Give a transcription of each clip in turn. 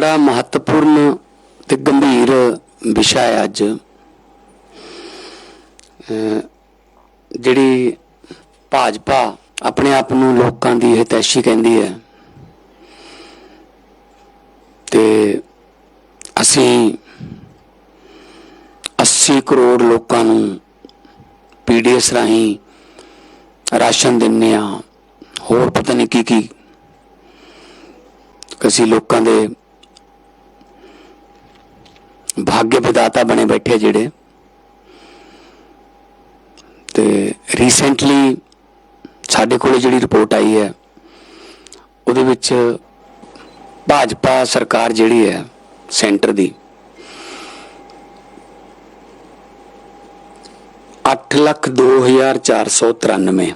ਬੜਾ ਮਹੱਤਵਪੂਰਨ ਤੇ ਗੰਭੀਰ ਵਿਸ਼ਾ ਹੈ ਅੱਜ। ਜਿਹੜੀ ਭਾਜਪਾ ਆਪਣੇ ਆਪ ਨੂੰ ਲੋਕਾਂ ਦੀ ਹਿਤੈਸ਼ੀ ਕਹਿੰਦੀ ਹੈ ਤੇ ਅਸੀਂ 80 ਕਰੋੜ ਲੋਕਾਂ ਨੂੰ ਪੀਡੀਐਸ ਰਾਹੀਂ ਰਾਸ਼ਨ ਦਿੰਨੇ ਆ ਹੋਰ ਪਤਾ ਨਹੀਂ ਕੀ ਕੀ ਅਸੀਂ ਲੋਕਾਂ ਦੇ ਭਾਗਯ ਵਿਦਾਤਾ ਬਣੇ ਬੈਠੇ ਜਿਹੜੇ। ਤੇ ਰੀਸੈਂਟਲੀ ਸਾਡੇ ਕੋਲ ਜਿਹੜੀ ਰਿਪੋਰਟ ਆਈ ਹੈ, ਉਹਦੇ ਵਿੱਚ ਭਾਜਪਾ ਸਰਕਾਰ ਜਿਹੜੀ ਹੈ ਸੈਂਟਰ ਦੀ 802493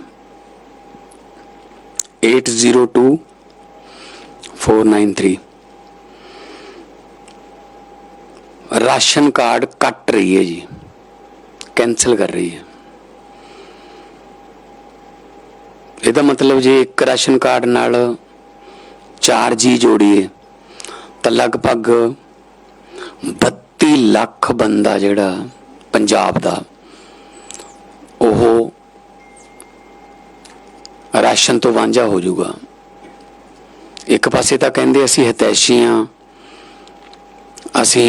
802493 ਰਾਸ਼ਨ ਕਾਰਡ ਕੱਟ ਰਹੀ ਹੈ ਜੀ। ਕੈਨਸਲ ਕਰ ਰਹੀ ਹੈ। ਇਹਦਾ ਮਤਲਬ ਜੇ ਇੱਕ ਰਾਸ਼ਨ ਕਾਰਡ ਨਾਲ ਚਾਰ ਜੀ ਜੋੜੀਏ, ਤਾਂ ਲਗਭਗ 32 ਲੱਖ ਬੰਦਾ ਜਿਹੜਾ ਪੰਜਾਬ ਦਾ, ਉਹ ਰਾਸ਼ਨ ਤੋਂ ਵਾਂਝਾ ਹੋ ਜਾਊਗਾ। ਇੱਕ ਪਾਸੇ ਤਾਂ ਕਹਿੰਦੇ ਅਸੀਂ ਹਤੈਸ਼ੀ ਹਾਂ, ਅਸੀਂ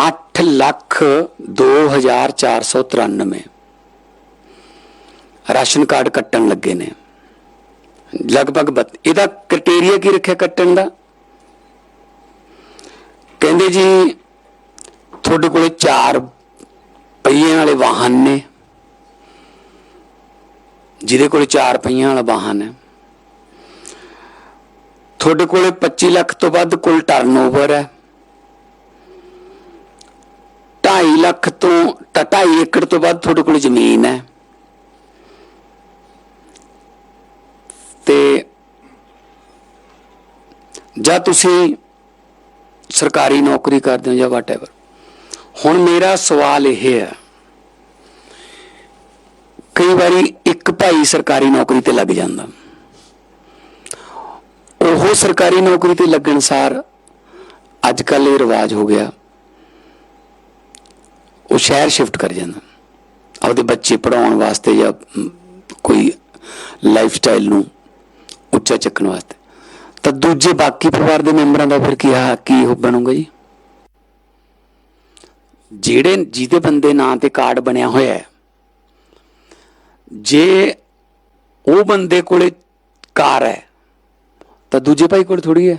8 ਲੱਖ 2493 ਰਾਸ਼ਨ ਕਾਰਡ ਕੱਟਣ ਲੱਗੇ ਨੇ। ਲਗਭਗ ਬੱਤ- ਇਹਦਾ ਕ੍ਰਾਈਟੇਰੀਆ ਕੀ ਰੱਖਿਆ ਕੱਟਣ ਦਾ? ਕਹਿੰਦੇ ਜੀ, ਤੁਹਾਡੇ ਕੋਲੇ ਚਾਰ ਪਹੀਆਂ ਵਾਲੇ ਵਾਹਨ ਨੇ। ਜਿਹਦੇ ਕੋਲੇ ਚਾਰ ਪਹੀਆਂ ਵਾਲਾ ਵਾਹਨ ਹੈ। ਤੁਹਾਡੇ ਕੋਲੇ 25 ਲੱਖ ਤੋਂ ਵੱਧ ਕੁੱਲ ਟਰਨਓਵਰ ਹੈ 2.5 ਲੱਖ ਤੋਂ 2.5 ਏਕੜ ਤੋਂ ਵੱਧ ਤੁਹਾਡੇ ਕੋਲ ਜ਼ਮੀਨ ਹੈ। ਤੇ ਜਾਂ ਤੁਸੀਂ ਸਰਕਾਰੀ ਨੌਕਰੀ ਕਰਦੇ ਹੋ ਜਾਂ ਵਾਟਐਵਰ ਹੁਣ ਮੇਰਾ ਸਵਾਲ ਇਹ ਹੈ, ਕਈ ਵਾਰੀ ਇੱਕ ਭਾਈ ਸਰਕਾਰੀ ਨੌਕਰੀ ਤੇ ਲੱਗ ਜਾਂਦਾ। ਉਹ ਸਰਕਾਰੀ ਨੌਕਰੀ ਤੇ ਲੱਗਣ ਸਾਰ ਅੱਜ ਕੱਲ ਇਹ ਰਿਵਾਜ ਹੋ ਗਿਆ। ਉਹ ਸ਼ਹਿਰ ਸ਼ਿਫਟ ਕਰ ਜਾਂਦਾ। ਆਪਦੇ ਬੱਚੇ ਪੜਾਉਣ ਵਾਸਤੇ ਜਾਂ ਕੋਈ ਲਾਈਫ ਸਟਾਈਲ ਨੂੰ ਉੱਚਾ ਚੱਕਣ ਵਾਸਤੇ। ਤਾਂ ਦੂਜੇ ਬਾਕੀ ਪਰਿਵਾਰ ਦੇ ਮੈਂਬਰਾਂ ਦਾ ਫਿਰ ਕੀ ਹਾ, ਕੀ ਉਹ ਬਣੂਗਾ ਜੀ? ਜਿਹੜੇ, ਜਿਹਦੇ ਬੰਦੇ ਨਾਂ ਤੇ ਕਾਰਡ ਬਣਿਆ ਹੋਇਆ ਹੈ, ਜੇ ਉਹ ਬੰਦੇ ਕੋਲੇ ਕਾਰ ਹੈ, ਤਾਂ ਦੂਜੇ ਭਾਈ ਕੋਲ ਥੋੜੀ ਹੈ।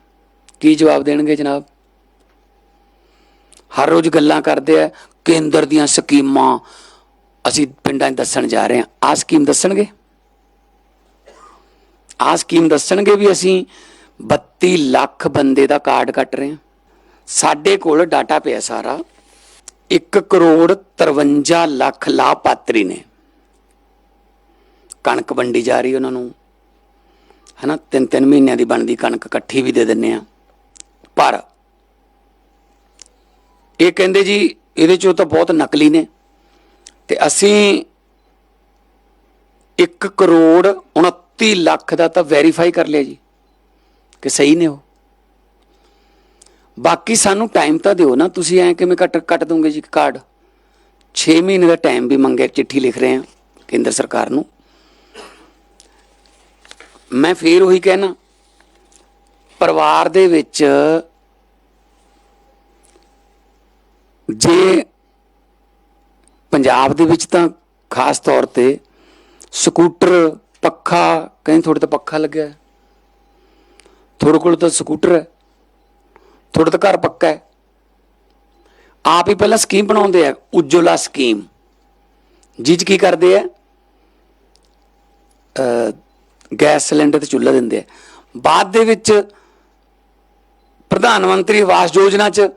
ਕੀ ਜਵਾਬ ਦੇਣਗੇ ਜਨਾਬ? ਹਰ ਰੋਜ਼ ਗੱਲਾਂ ਕਰਦੇ ਆ, ਕੇਂਦਰ ਦੀਆਂ ਸਕੀਮਾਂ ਅਸੀਂ ਪਿੰਡਾਂ 'ਚ ਦੱਸਣ ਜਾ ਰਹੇ ਹਾਂ। ਆ ਸਕੀਮ ਦੱਸਣਗੇ? ਆ ਸਕੀਮ ਦੱਸਣਗੇ ਵੀ ਅਸੀਂ 32 ਲੱਖ ਬੰਦੇ ਦਾ ਕਾਰਡ ਕੱਟ ਰਹੇ ਹਾਂ। ਸਾਡੇ ਕੋਲ ਡਾਟਾ ਪਿਆ ਸਾਰਾ। 1 ਕਰੋੜ 53 ਲੱਖ ਲਾਭਪਾਤਰੀ ਨੇ। ਕਣਕ ਵੰਡੀ ਜਾ ਰਹੀ ਉਹਨਾਂ ਨੂੰ। ਹਨਾ ਤਿੰਨ ਤਿੰਨ ਮਹੀਨਿਆਂ ਦੀ ਬਣਦੀ ਕਣਕ, ਇਕੱਠੀ ਵੀ ਦੇ ਦਿੰਨੇ ਆ ਪਰ ਇਹ ਕਹਿੰਦੇ ਜੀ, ਇਹਦੇ ਚੋਂ ਤਾਂ ਬਹੁਤ ਨਕਲੀ ਨੇ। ਤੇ ਅਸੀਂ 1 ਕਰੋੜ 29 ਲੱਖ ਦਾ ਤਾਂ ਵੈਰੀਫਾਈ ਕਰ ਲਿਆ ਜੀ, ਕਿ ਸਹੀ ਨੇ ਉਹ। ਬਾਕੀ ਸਾਨੂੰ ਟਾਈਮ ਤਾਂ ਦਿਓ ਨਾ, ਤੁਸੀਂ ਐ ਕਿਵੇਂ ਕੱਟ ਕੱਟ ਦੋਗੇ ਜੀ ਕਾਰਡ 6 ਮਹੀਨੇ ਦਾ ਟਾਈਮ ਵੀ ਮੰਗਿਆ, ਚਿੱਠੀ ਲਿਖ ਰਹੇ ਆ ਕੇਂਦਰ ਸਰਕਾਰ ਨੂੰ। ਮੈਂ ਫੇਰ ਉਹੀ ਕਹਿਣਾ, ਪਰਿਵਾਰ ਦੇ ਵਿੱਚ ਜੇ ਪੰਜਾਬ ਦੇ ਵਿੱਚ ਤਾਂ ਖਾਸ ਤੌਰ ਤੇ ਸਕੂਟਰ, ਪੱਖਾ, ਕਹਿੰਦੇ ਥੋੜੇ ਤਾਂ ਪੱਖਾ ਲੱਗਿਆ ਹੈ। ਤੁਹਾਡੇ ਕੋਲ ਤਾਂ ਸਕੂਟਰ ਹੈ, ਤੁਹਾਡਾ ਤਾਂ ਘਰ ਪੱਕਾ ਹੈ। ਆਪ ਹੀ ਪਹਿਲਾਂ ਸਕੀਮ ਬਣਾਉਂਦੇ ਆ ਉਜਵਲਾ ਸਕੀਮ। ਜਿਹ 'ਚ ਕੀ ਕਰਦੇ ਆ? ਗੈਸ ਸਿਲੰਡਰ ਤੇ ਚੁੱਲ੍ਹਾ ਦਿੰਦੇ ਆ। ਬਾਅਦ ਦੇ ਵਿੱਚ ਪ੍ਰਧਾਨ ਮੰਤਰੀ ਆਵਾਸ ਯੋਜਨਾ 'ਚ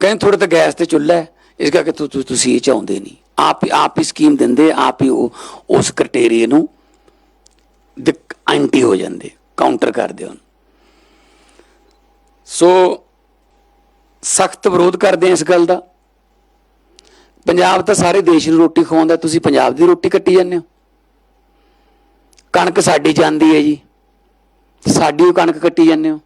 ਕਹਿੰਦੇ ਤੁਹਾਡੇ ਤਾਂ ਗੈਸ ਤੇ ਚੁੱਲ੍ਹਾ ਹੈ, ਇਸ ਕਰਕੇ ਤੁਸੀਂ ਇਹ ਚਾਹੁੰਦੇ ਨਹੀਂ। ਆਪ ਹੀ ਆਪ ਹੀ ਸਕੀਮ ਦਿੰਦੇ, ਆਪ ਹੀ ਉਹ ਉਸ ਕ੍ਰਾਈਟੇਰੀਆ ਨੂੰ ਐਂਟੀ ਹੋ ਜਾਂਦੇ ਕਾਊਂਟਰ ਕਰਦੇ ਹਨ ਸੋ ਸਖਤ ਵਿਰੋਧ ਕਰਦੇ ਆ ਇਸ ਗੱਲ ਦਾ। ਪੰਜਾਬ ਤਾਂ ਸਾਰੇ ਦੇਸ਼ ਨੂੰ ਰੋਟੀ ਖਵਾਉਂਦਾ, ਤੁਸੀਂ ਪੰਜਾਬ ਦੀ ਰੋਟੀ ਕੱਟੀ ਜਾਂਦੇ ਹੋ। ਕਣਕ ਸਾਡੀ ਜਾਂਦੀ ਹੈ ਜੀ। ਸਾਡੀ ਉਹ ਕਣਕ ਕੱਟੀ ਜਾਂਦੇ ਹੋ।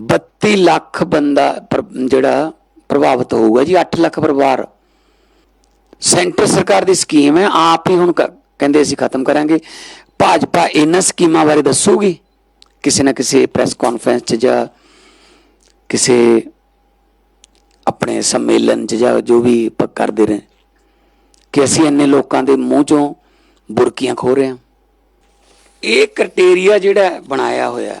32 ਲੱਖ ਬੰਦਾ ਪਰ- ਜਿਹੜਾ ਪ੍ਰਭਾਵਿਤ ਹੋਊਗਾ ਜੀ 8 ਲੱਖ ਪਰਿਵਾਰ। ਸੈਂਟਰ ਸਰਕਾਰ ਦੀ ਸਕੀਮ ਹੈ, ਆਪ ਹੀ ਹੁਣ ਕ- ਕਹਿੰਦੇ ਅਸੀਂ ਖਤਮ ਕਰਾਂਗੇ। ਭਾਜਪਾ ਇਹਨਾਂ ਸਕੀਮਾਂ ਬਾਰੇ ਦੱਸੂਗੀ? ਕਿਸੇ ਨਾ ਕਿਸੇ ਪ੍ਰੈਸ ਕਾਨਫਰੰਸ 'ਚ ਜਾਂ ਕਿਸੇ ਆਪਣੇ ਸੰਮੇਲਨ 'ਚ ਜਾਂ ਜੋ ਵੀ ਕਰਦੇ ਰਹੇ। ਕਿ ਅਸੀਂ ਇੰਨੇ ਲੋਕਾਂ ਦੇ ਮੂੰਹ 'ਚੋਂ ਬੁਰਕੀਆਂ ਖੋ ਰਹੇ ਹਾਂ। ਇਹ ਕ੍ਰਾਈਟੇਰੀਆ ਜਿਹੜਾ ਬਣਾਇਆ ਹੋਇਆ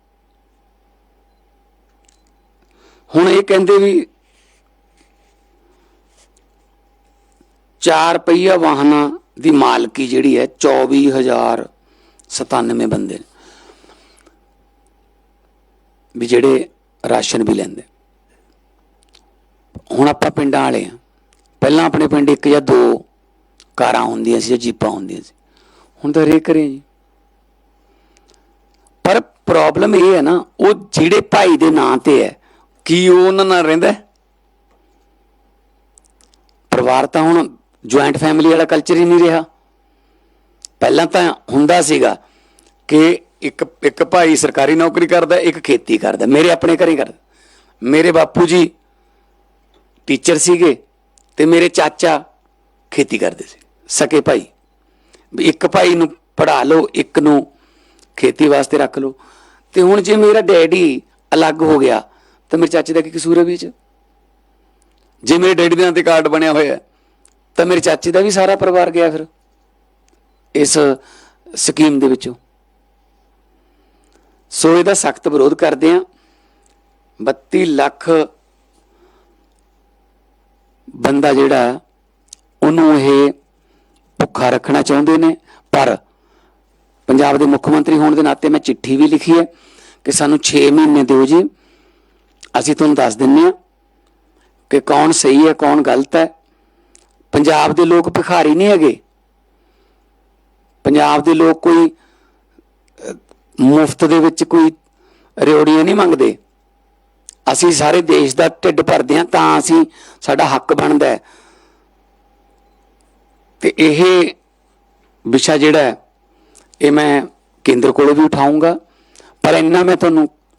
ਹੁਣ ਇਹ ਕਹਿੰਦੇ ਵੀ ਚਾਰ ਪਹੀਆ ਵਾਹਨਾਂ ਦੀ ਮਾਲਕੀ ਜਿਹੜੀ ਹੈ 24097 ਬੰਦੇ ਨੇ। ਵੀ ਜਿਹੜੇ ਰਾਸ਼ਨ ਵੀ ਲੈਂਦੇ। ਹੁਣ ਆਪਾਂ ਪਿੰਡਾਂ ਵਾਲੇ ਆ ਪਹਿਲਾਂ ਆਪਣੇ ਪਿੰਡ ਇੱਕ ਜਾਂ ਦੋ ਕਾਰਾਂ ਹੁੰਦੀਆਂ ਸੀ ਜਾਂ ਜੀਪਾਂ ਹੁੰਦੀਆਂ ਸੀ। ਹੁਣ ਤਾਂ ਹਰੇਕ ਕਰੇ ਜੀ। ਪਰ ਪ੍ਰੋਬਲਮ ਇਹ ਹੈ ਨਾ, ਉਹ ਜਿਹੜੇ ਭਾਈ ਦੇ ਨਾਂ ਤੇ ਹੈ ਕੀ ਉਹ ਉਹਨਾਂ ਨਾਲ ਰਹਿੰਦਾ ਪਰਿਵਾਰ ਤਾਂ ਹੁਣ ਜੁਆਇੰਟ ਫੈਮਿਲੀ ਵਾਲਾ ਕਲਚਰ ਹੀ ਨਹੀਂ ਰਿਹਾ। ਪਹਿਲਾਂ ਤਾਂ ਹੁੰਦਾ ਸੀਗਾ ਕਿ ਇੱਕ ਇੱਕ ਭਾਈ ਸਰਕਾਰੀ ਨੌਕਰੀ ਕਰਦਾ, ਇੱਕ ਖੇਤੀ ਕਰਦਾ, ਮੇਰੇ ਆਪਣੇ ਘਰੇ ਕਰਦਾ। ਮੇਰੇ ਬਾਪੂ ਜੀ ਟੀਚਰ ਸੀਗੇ ਤੇ ਮੇਰੇ ਚਾਚਾ ਖੇਤੀ ਕਰਦੇ ਸੀ, ਸਕੇ ਭਾਈ। ਵੀ ਇੱਕ ਭਾਈ ਨੂੰ ਪੜਾ ਲਓ, ਇੱਕ ਨੂੰ ਖੇਤੀ ਵਾਸਤੇ ਰੱਖ ਲਓ। ਤੇ ਹੁਣ ਜੇ ਮੇਰਾ ਡੈਡੀ ਅਲੱਗ ਹੋ ਗਿਆ ਤਾਂ ਮੇਰੇ ਚਾਚੇ ਦਾ ਕੀ ਕਸੂਰ ਹੈ ਵਿੱਚ? ਜੇ ਮੇਰੇ ਡੈਡੀ ਦੇ ਨਾਂ ਤੇ ਕਾਰਡ ਬਣਿਆ ਹੋਇਆ ਤਾਂ ਮੇਰੇ ਚਾਚੇ ਦਾ ਵੀ ਸਾਰਾ ਪਰਿਵਾਰ ਗਿਆ ਫਿਰ ਇਸ ਸਕੀਮ ਦੇ ਵਿੱਚੋਂ। ਸੋ ਇਹਦਾ ਸਖਤ ਵਿਰੋਧ ਕਰਦੇ ਆ 32 ਲੱਖ ਬੰਦਾ ਜਿਹੜਾ ਉਹਨੂੰ ਇਹ ਭੁੱਖਾ ਰੱਖਣਾ ਚਾਹੁੰਦੇ ਨੇ। ਪਰ ਪੰਜਾਬ ਦੇ ਮੁੱਖ ਮੰਤਰੀ ਹੋਣ ਦੇ ਨਾਤੇ ਮੈਂ ਚਿੱਠੀ ਵੀ ਲਿਖੀ ਹੈ ਕਿ ਸਾਨੂੰ 6 ਮਹੀਨੇ ਦਿਓ ਜੀ। ਅਸੀਂ ਤੁਹਾਨੂੰ ਦੱਸ ਦਿੰਨੇ ਆ ਕਿ ਕੌਣ ਸਹੀ ਹੈ, ਕੌਣ ਗਲਤ ਹੈ। ਪੰਜਾਬ ਦੇ ਲੋਕ ਭਿਖਾਰੀ ਨਹੀਂ ਹੈਗੇ। ਪੰਜਾਬ ਦੇ ਲੋਕ ਕੋਈ ਮੁਫਤ ਦੇ ਵਿੱਚ ਕੋਈ ਰਿਓੜੀਆਂ ਨਹੀਂ ਮੰਗਦੇ। ਅਸੀਂ ਸਾਰੇ ਦੇਸ਼ ਦਾ ਢਿੱਡ ਭਰਦੇ ਹਾਂ, ਤਾਂ ਅਸੀਂ ਸਾਡਾ ਹੱਕ ਬਣਦਾ ਹੈ। ਤੇ ਇਹ ਵਿਸ਼ਾ ਜਿਹੜਾ ਇਹ ਮੈਂ ਕੇਂਦਰ ਕੋਲੋਂ ਵੀ ਉਠਾਉਂਗਾ ਪਰ ਇੰਨਾ ਮੈਂ ਤੁਹਾਨੂੰ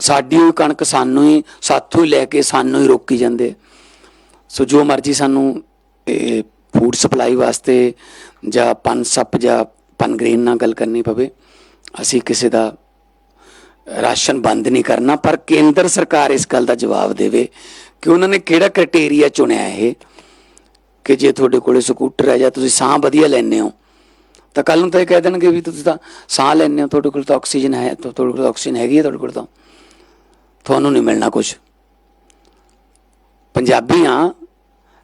ਸਾਡੀ ਹੋਈ ਕਣਕ ਸਾਨੂੰ ਹੀ, ਸਾਥੋਂ ਹੀ ਲੈ ਕੇ ਸਾਨੂੰ ਹੀ ਰੋਕੀ ਜਾਂਦੇ। ਸੋ ਜੋ ਮਰਜ਼ੀ ਸਾਨੂੰ, ਇਹ ਫੂਡ ਸਪਲਾਈ ਵਾਸਤੇ ਜਾਂ ਪਨ ਸੱਪ ਜਾਂ ਪਨ ਗ੍ਰੇਨ ਨਾਲ ਗੱਲ ਕਰਨੀ ਪਵੇ, ਅਸੀਂ ਕਿਸੇ ਦਾ ਰਾਸ਼ਨ ਬੰਦ ਨਹੀਂ ਕਰਨਾ, ਪਰ ਕੇਂਦਰ ਸਰਕਾਰ ਇਸ ਗੱਲ ਦਾ ਜਵਾਬ ਦੇਵੇ ਕਿ ਉਹਨਾਂ ਨੇ ਕਿਹੜਾ ਕ੍ਰਾਈਟੇਰੀਆ ਚੁਣਿਆ ਇਹ, ਕਿ ਜੇ ਤੁਹਾਡੇ ਕੋਲੇ ਸਕੂਟਰ ਹੈ ਜਾਂ ਤੁਸੀਂ ਸਾਹ ਵਧੀਆ ਲੈਂਦੇ ਹੋ, ਤਾਂ ਕੱਲ ਨੂੰ ਤਾਂ ਇਹ ਕਹਿ ਦੇਣਗੇ ਵੀ ਤੁਸੀਂ ਤਾਂ ਸਾਹ ਲੈਂਦੇ ਹੋ, ਤੁਹਾਡੇ ਕੋਲ ਤਾਂ ਆਕਸੀਜਨ ਹੈ, ਤੁਹਾਡੇ ਕੋਲ ਆਕਸੀਜਨ ਹੈਗੀ ਹੈ ਤੁਹਾਡੇ ਕੋਲ ਤਾਂ। ਤੁਹਾਨੂੰ ਨਹੀਂ ਮਿਲਣਾ ਕੁਝ ਪੰਜਾਬੀਆਂ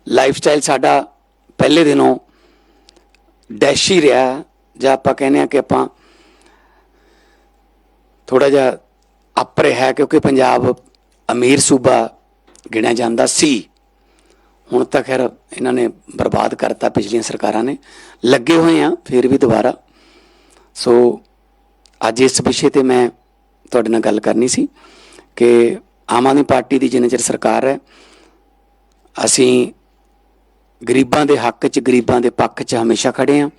ਲਾਈਫ ਸਟਾਈਲ ਸਾਡਾ ਪਹਿਲੇ ਦਿਨੋਂ ਡੈਸ਼ੀ ਰਿਹਾ। ਜਾਂ ਆਪਾਂ ਕਹਿੰਦੇ ਆ ਕਿ ਆਪਾਂ ਥੋੜਾ ਜਿਹਾ ਅਪ ਰਿਹਾ ਕਿਉਂਕਿ ਪੰਜਾਬ ਅਮੀਰ ਸੂਬਾ ਗਿਣਿਆ ਜਾਂਦਾ ਸੀ। ਹੁਣ ਤਾਂ ਖੈਰ ਇਹਨਾਂ ਨੇ ਬਰਬਾਦ ਕਰਤਾ ਪਿਛਲੀਆਂ ਸਰਕਾਰਾਂ ਨੇ। ਲੱਗੇ ਹੋਏ ਆ ਫਿਰ ਵੀ ਦੁਬਾਰਾ। ਸੋ ਅੱਜ ਇਸ ਵਿਸ਼ੇ ਤੇ ਮੈਂ ਤੁਹਾਡੇ ਨਾਲ ਗੱਲ ਕਰਨੀ ਸੀ। ਕਿ ਆਮ ਆਦਮੀ ਪਾਰਟੀ ਦੀ ਜਿੰਨੇ ਚਿਰ ਸਰਕਾਰ ਹੈ, ਅਸੀਂ ਗਰੀਬਾਂ ਦੇ ਹੱਕ 'ਚ, ਗਰੀਬਾਂ ਦੇ ਪੱਖ 'ਚ ਹਮੇਸ਼ਾ ਖੜੇ ਆ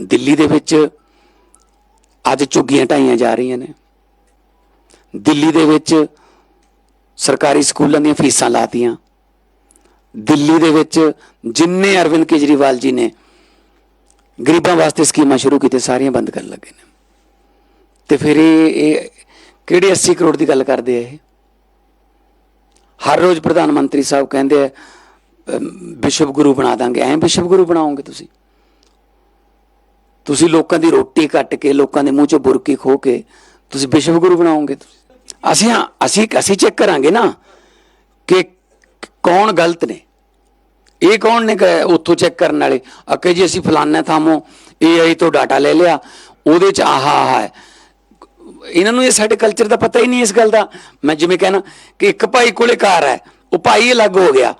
ਦਿੱਲੀ ਦੇ ਵਿੱਚ ਅੱਜ ਝੁੱਗੀਆਂ ਢਾਈਆਂ ਜਾ ਰਹੀਆਂ ਨੇ। ਦਿੱਲੀ ਦੇ ਵਿੱਚ ਸਰਕਾਰੀ ਸਕੂਲਾਂ ਦੀਆਂ ਫੀਸਾਂ ਲਾਤੀਆਂ। ਦਿੱਲੀ ਦੇ ਵਿੱਚ ਜਿੰਨੇ ਅਰਵਿੰਦ ਕੇਜਰੀਵਾਲ ਜੀ ਨੇ, ਗਰੀਬਾਂ ਵਾਸਤੇ ਸਕੀਮਾਂ ਸ਼ੁਰੂ ਕੀਤੇ ਸਾਰੀਆਂ ਬੰਦ ਕਰਨ ਲੱਗੇ ਨੇ। ਤੇ ਫਿਰ ਇਹ ਇਹ ਕਿਹੜੇ 80 ਕਰੋੜ ਦੀ ਗੱਲ ਕਰਦੇ ਆ ਇਹ? ਹਰ ਰੋਜ਼ ਪ੍ਰਧਾਨ ਮੰਤਰੀ ਸਾਹਿਬ ਕਹਿੰਦੇ ਆ ਵਿਸ਼ਵ ਗੁਰੂ ਬਣਾ ਦਾਂਗੇ। ਐਂ ਵਿਸ਼ਵ ਗੁਰੂ ਬਣਾਓਗੇ ਤੁਸੀਂ? ਤੁਸੀਂ ਲੋਕਾਂ ਦੀ ਰੋਟੀ ਕੱਟ ਕੇ, ਲੋਕਾਂ ਦੇ ਮੂੰਹ ਚੋਂ ਬੁਰਕੀ ਖੋ ਕੇ ਤੁਸੀਂ ਵਿਸ਼ਵ ਗੁਰੂ ਬਣਾਓਗੇ ਤੁਸੀਂ? ਅਸੀਂ ਅਸੀਂ ਅਸੀਂ ਚੈੱਕ ਕਰਾਂਗੇ ਨਾ ਕਿ ਕੌਣ ਗਲਤ ਨੇ। ਇਹ ਕੌਣ ਨੇ ਕ- ਉੱਥੋਂ ਚੈੱਕ ਕਰਨ ਵਾਲੇ? ਅਕੇ ਜੀ ਅਸੀਂ ਫਲਾਨਾ ਥਾਮੋਂ AI ਤੋਂ ਡਾਟਾ ਲੈ ਲਿਆ, ਉਹਦੇ ਚ ਆਹਾ ਆਹਾ ਹੈ। ਇਹਨਾਂ ਨੂੰ ਇਹ ਸਾਡੇ ਕਲਚਰ ਦਾ ਪਤਾ ਹੀ ਨਹੀਂ ਇਸ ਗੱਲ ਦਾ। ਮੈਂ ਜਿਵੇਂ ਕਹਿਣਾ ਕਿ ਇੱਕ ਭਾਈ ਕੋਲੇ ਕਾਰ ਹੈ, ਉਹ ਭਾਈ ਅਲੱਗ ਹੋ ਗਿਆ।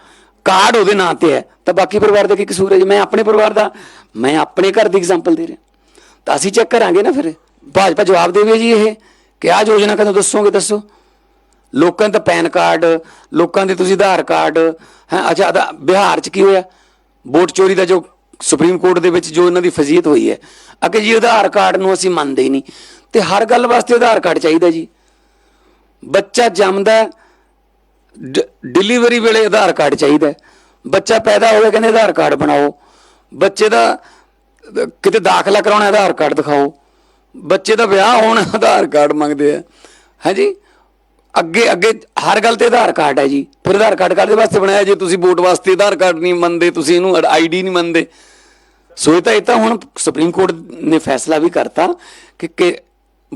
ਕਾਰਡ ਉਹਦੇ ਨਾਂ ਤੇ ਹੈ। ਤਾਂ ਬਾਕੀ ਪਰਿਵਾਰ ਦਾ ਕੀ ਕਸੂਰ ਹੈ? ਜੀ ਮੈਂ ਆਪਣੇ ਪਰਿਵਾਰ ਦਾ, ਮੈਂ ਆਪਣੇ ਘਰ ਦੀ ਐਗਜ਼ਾਮਪਲ ਦੇ ਰਿਹਾ। ਤਾਂ ਅਸੀਂ ਚੈੱਕ ਕਰਾਂਗੇ ਨਾ ਫਿਰ। ਭਾਜਪਾ ਜਵਾਬ ਦੇਵੇ ਜੀ ਇਹ ਕਿ ਆਹ ਯੋਜਨਾ ਕਦੋਂ ਦੱਸੋਗੇ ਦੱਸੋ? ਲੋਕਾਂ ਦਾ ਪੈਨ ਕਾਰਡ, ਲੋਕਾਂ ਦੇ ਤੁਸੀਂ ਆਧਾਰ ਕਾਰਡ, ਹੈ, ਅੱਛਾ ਆਧਾ- ਬਿਹਾਰ ਚ ਕੀ ਹੋਇਆ? ਵੋਟ ਚੋਰੀ ਦਾ ਜੋ ਸੁਪਰੀਮ ਕੋਰਟ ਦੇ ਵਿੱਚ ਜੋ ਇਹਨਾਂ ਦੀ ਫਜ਼ੀਅਤ ਹੋਈ ਹੈ। ਅਕੇ ਜੀ ਆਧਾਰ ਕਾਰਡ ਨੂੰ ਅਸੀਂ ਮੰਨਦੇ ਹੀ ਨਹੀਂ। ਤੇ ਹਰ ਗੱਲ ਵਾਸਤੇ ਆਧਾਰ ਕਾਰਡ ਚਾਹੀਦਾ ਜੀ। ਬੱਚਾ ਜੰਮਦਾ ਡ- ਡਿਲੀਵਰੀ ਵੇਲੇ ਆਧਾਰ ਕਾਰਡ ਚਾਹੀਦਾ ਬੱਚਾ ਪੈਦਾ ਹੋਵੇ ਕਹਿੰਦੇ ਆਧਾਰ ਕਾਰਡ ਬਣਾਓ। ਬੱਚੇ ਦਾ, ਕਿਤੇ ਦਾਖਲਾ ਕਰਾਉਣਾ ਆਧਾਰ ਕਾਰਡ ਦਿਖਾਓ। ਬੱਚੇ ਦਾ ਵਿਆਹ ਹੋਣਾ ਆਧਾਰ ਕਾਰਡ ਮੰਗਦੇ ਆ। ਹਾਂਜੀ? ਅੱਗੇ ਅੱਗੇ ਹਰ ਗੱਲ ਤੇ ਆਧਾਰ ਕਾਰਡ ਹੈ ਜੀ। ਫਿਰ ਆਧਾਰ ਕਾਰਡ ਕਾਹਦੇ ਵਾਸਤੇ ਬਣਾਇਆ? ਜੇ ਤੁਸੀਂ ਵੋਟ ਵਾਸਤੇ ਆਧਾਰ ਕਾਰਡ ਨਹੀਂ ਮੰਨਦੇ, ਤੁਸੀਂ ਇਹਨੂੰ ਆਈਡੀ ਨਹੀਂ ਮੰਨਦੇ। ਸੋ ਇਹ ਤਾਂ ਇਹ ਤਾਂ ਹੁਣ ਸੁਪਰੀਮ ਕੋਰਟ ਨੇ ਫੈਸਲਾ ਵੀ ਕਰਤਾ ਕਿ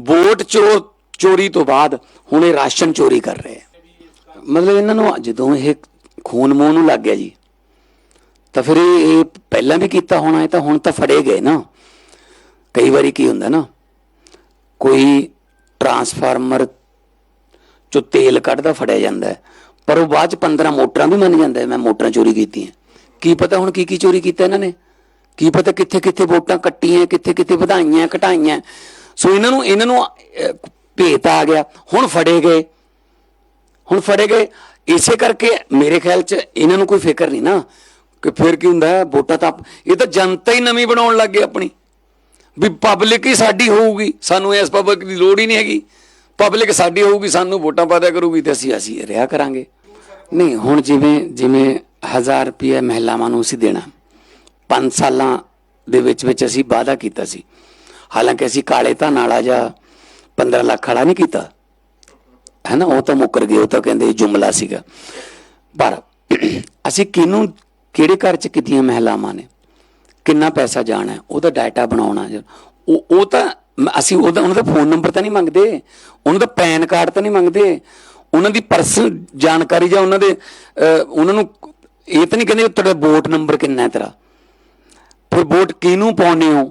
ਵੋਟ ਚੋਰ ਚੋਰੀ ਤੋਂ ਬਾਅਦ ਹੁਣ ਇਹ ਰਾਸ਼ਨ ਚੋਰੀ ਕਰ ਰਹੇ ਮਤਲਬ ਇਹਨਾਂ ਨੂੰ ਜਦੋਂ ਇਹ ਖੂਨ ਮੂੰਹ ਨੂੰ ਲੱਗ ਗਿਆ ਜੀ, ਤਾਂ ਫਿਰ ਇਹ ਪਹਿਲਾਂ ਵੀ ਕੀਤਾ ਹੋਣਾ ਇਹ ਤਾਂ ਹੁਣ ਤਾਂ ਫੜੇ ਗਏ ਨਾ। ਕਈ ਵਾਰੀ ਕੀ ਹੁੰਦਾ ਨਾ, ਕੋਈ ਟਰਾਂਸਫਾਰਮਰ ਚੋਂ ਤੇਲ ਕੱਢਦਾ ਫੜਿਆ ਜਾਂਦਾ ਪਰ ਉਹ ਬਾਅਦ ਚ 15 ਮੋਟਰਾਂ ਵੀ ਮੰਨ ਜਾਂਦਾ ਮੈਂ ਮੋਟਰਾਂ ਚੋਰੀ ਕੀਤੀਆਂ। ਕੀ ਪਤਾ ਹੁਣ ਕੀ ਕੀ ਚੋਰੀ ਕੀਤਾ ਇਹਨਾਂ ਨੇ? ਕੀ ਪਤਾ ਕਿੱਥੇ ਕਿੱਥੇ ਵੋਟਾਂ ਕੱਟੀਆਂ ਕਿੱਥੇ ਕਿੱਥੇ ਵਧਾਈਆਂ, ਘਟਾਈਆਂ? ਸੋ ਇਹਨਾਂ ਨੂੰ ਇਹਨਾਂ ਨੂੰ ਅਹ, ਭੇਤ ਆ ਗਿਆ। ਹੁਣ ਫੜੇ ਗਏ। ਹੁਣ ਫੜੇ ਗਏ। ਇਸੇ ਕਰਕੇ ਮੇਰੇ ਖਿਆਲ ਚ ਇਹਨਾਂ ਨੂੰ ਕੋਈ ਫਿਕਰ ਨਹੀਂ ਨਾ ਕਿ ਫਿਰ ਕੀ ਹੁੰਦਾ ਹੈ ਵੋਟਾਂ ਤਾਂ ਇਹ ਤਾਂ ਜਨਤਾ ਹੀ ਨਵੀਂ ਬਣਾਉਣ ਲੱਗ ਗਈ ਆਪਣੀ। ਵੀ ਪਬਲਿਕ ਹੀ ਸਾਡੀ ਹੋਊਗੀ। ਸਾਨੂੰ ਇਸ ਪਬਲਿਕ ਦੀ ਲੋੜ ਹੀ ਨਹੀਂ ਹੈਗੀ। ਪਬਲਿਕ ਸਾਡੀ ਹੋਊਗੀ ਸਾਨੂੰ ਵੋਟਾਂ ਪਾਦਿਆ ਕਰੂਗੀ ਤੇ ਅਸੀਂ ਅਸੀਂ ਰਿਹਾ ਕਰਾਂਗੇ। ਨਹੀਂ ਹੁਣ ਜਿਵੇਂ ਜਿਵੇਂ 1000 ਰੁਪਏ ਮਹਿਲਾਵਾਂ ਨੂੰ ਅਸੀਂ ਦੇਣਾ। 5 ਸਾਲਾਂ ਦੇ ਵਿੱਚ ਵਿੱਚ ਅਸੀਂ ਵਾਅਦਾ ਕੀਤਾ ਸੀ। ਹਾਲਾਂਕਿ ਅਸੀਂ ਕਾਲੇ ਧਨ ਵਾਲਾ ਜਾਂ 15 ਲੱਖ ਵਾਲਾ ਨਹੀਂ ਕੀਤਾ। ਹੈ ਨਾ ਉਹ ਤਾਂ ਮੁੱਕਰ ਗਏ, ਉਹ ਤਾਂ ਕਹਿੰਦੇ ਜੁਮਲਾ ਸੀਗਾ। ਪਰ ਅਸੀਂ ਕਿਹਨੂੰ, ਕਿਹੜੇ ਘਰ ਚ ਕਿਤੀਆਂ ਮਹਿਲਾਵਾਂ ਨੇ? ਕਿੰਨਾ ਪੈਸਾ ਜਾਣਾ ਉਹਦਾ ਡਾਟਾ ਬਣਾਉਣਾ ਜੀ। ਉਹ ਉਹ ਤਾਂ ਅਸੀਂ ਉਹਦਾ, ਉਹਨਾਂ ਦਾ ਫੋਨ ਨੰਬਰ ਤਾਂ ਨਹੀਂ ਮੰਗਦੇ। ਉਹਨਾਂ ਦਾ ਪੈਨ ਕਾਰਡ ਤਾਂ ਨਹੀਂ ਮੰਗਦੇ। ਉਹਨਾਂ ਦੀ ਪਰਸਨਲ ਜਾਣਕਾਰੀ ਜਾਂ ਉਹਨਾਂ ਦੇ ਉਹਨਾਂ ਨੂੰ ਇਹ ਤਾਂ ਨਹੀਂ ਕਹਿੰਦੇ ਤੁਹਾਡਾ ਵੋਟ ਨੰਬਰ ਕਿੰਨਾ ਹੈ ਤੇਰਾ। ਫਿਰ ਵੋਟ ਕਿਹਨੂੰ ਪਾਉਣੇ ਹੋ?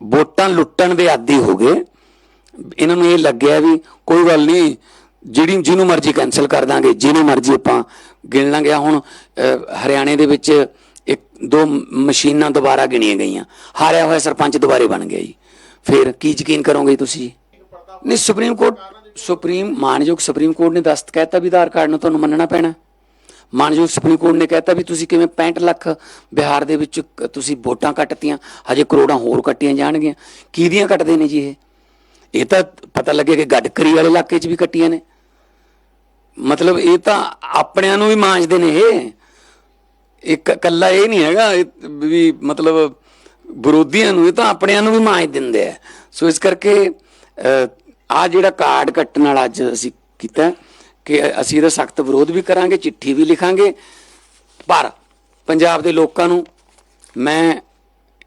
ਵੋਟਾਂ ਲੁੱਟਣ ਦੇ ਆਦੀ ਹੋ ਗਏ। ਇਹਨਾਂ ਨੂੰ ਇਹ ਲੱਗਿਆ ਵੀ ਕੋਈ ਗੱਲ ਨਹੀਂ, ਜਿਹੜੀ, ਜਿਹਨੂੰ ਮਰਜ਼ੀ ਕੈਨਸਲ ਕਰ ਦਾਂਗੇ, ਜਿਹਨੂੰ ਮਰਜ਼ੀ ਆਪਾਂ ਗਿਣ ਲਾਂਗੇ। ਹੁਣ ਹਰਿਆਣੇ ਦੇ ਵਿੱਚ ਇੱਕ, ਦੋ ਮਸ਼ੀਨਾਂ ਦੁਬਾਰਾ ਗਿਣੀਆਂ ਗਈਆਂ। ਹਾਰਿਆ ਹੋਇਆ ਸਰਪੰਚ ਦੁਬਾਰੇ ਬਣ ਗਿਆ ਜੀ। ਫਿਰ ਕੀ ਯਕੀਨ ਕਰੋਗੇ ਤੁਸੀਂ? ਨਹੀਂ, ਸੁਪਰੀਮ ਕੋਰਟ, ਸੁਪਰੀਮ, ਮਾਨਯੋਗ ਸੁਪਰੀਮ ਕੋਰਟ ਨੇ ਦਸਤ ਕਹਿਤਾ ਵੀ ਆਧਾਰ ਕਾਰਡ ਨੂੰ ਤੁਹਾਨੂੰ ਮੰਨਣਾ ਪੈਣਾ। ਮਾਨਯੋਗ ਸੁਪਰੀਮ ਕੋਰਟ ਨੇ ਕਹਿਤਾ ਵੀ ਤੁਸੀਂ ਕਿਵੇਂ 65 ਲੱਖ ਬਿਹਾਰ ਦੇ ਵਿੱਚ ਕ- ਤੁਸੀਂ ਵੋਟਾਂ ਕੱਟਤੀਆਂ, ਹਜੇ ਕਰੋੜਾਂ ਹੋਰ ਕੱਟੀਆਂ ਜਾਣਗੀਆਂ। ਕਿਹਦੀਆਂ ਕੱਟਦੇ ਨੇ ਜੀ ਇਹ? ਇਹ ਤਾਂ ਪਤਾ ਲੱਗੇ ਕਿ ਗੜਕਰੀ ਵਾਲੇ ਇਲਾਕੇ 'ਚ ਵੀ ਕੱਟੀਆਂ ਨੇ। ਮਤਲਬ ਇਹ ਤਾਂ ਆਪਣਿਆਂ ਨੂੰ ਵੀ ਮਾਂਜਦੇ ਨੇ ਇਹ। ਇੱਕ ਕੱਲਾ ਇਹ ਨਹੀਂ ਹੈਗਾ ਵੀ ਮਤਲਬ ਵਿਰੋਧੀਆਂ ਨੂੰ, ਇਹ ਤਾਂ ਆਪਣਿਆਂ ਨੂੰ ਵੀ ਮਾਂਜ ਦਿੰਦੇ ਆ। ਸੋ ਇਸ ਕਰਕੇ ਆ ਜਿਹੜਾ ਕਾਰਡ ਕੱਟਣ ਵਾਲਾ ਅੱਜ ਅਸੀਂ ਕੀਤਾ ਕਿ ਅਸੀਂ ਇਹਦਾ ਸਖਤ ਵਿਰੋਧ ਵੀ ਕਰਾਂਗੇ, ਚਿੱਠੀ ਵੀ ਲਿਖਾਂਗੇ। ਪਰ ਪੰਜਾਬ ਦੇ ਲੋਕਾਂ ਨੂੰ ਮੈਂ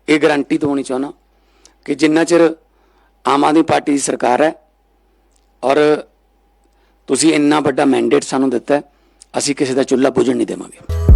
ਇਹ ਗਾਰੰਟੀ ਦਿਵਾਉਣੀ ਚਾਹੁੰਦਾ ਕਿ ਜਿੰਨਾ ਚਿਰ ਆਮ ਆਦਮੀ ਪਾਰਟੀ ਦੀ ਸਰਕਾਰ ਹੈ ਔਰ ਤੁਸੀਂ ਇੰਨਾ ਵੱਡਾ ਮੈਂਡੇਟ ਸਾਨੂੰ ਦਿੱਤਾ ਅਸੀਂ ਕਿਸੇ ਦਾ ਚੁੱਲ੍ਹਾ ਬੁਝਣ ਨਹੀਂ ਦੇਵਾਂਗੇ।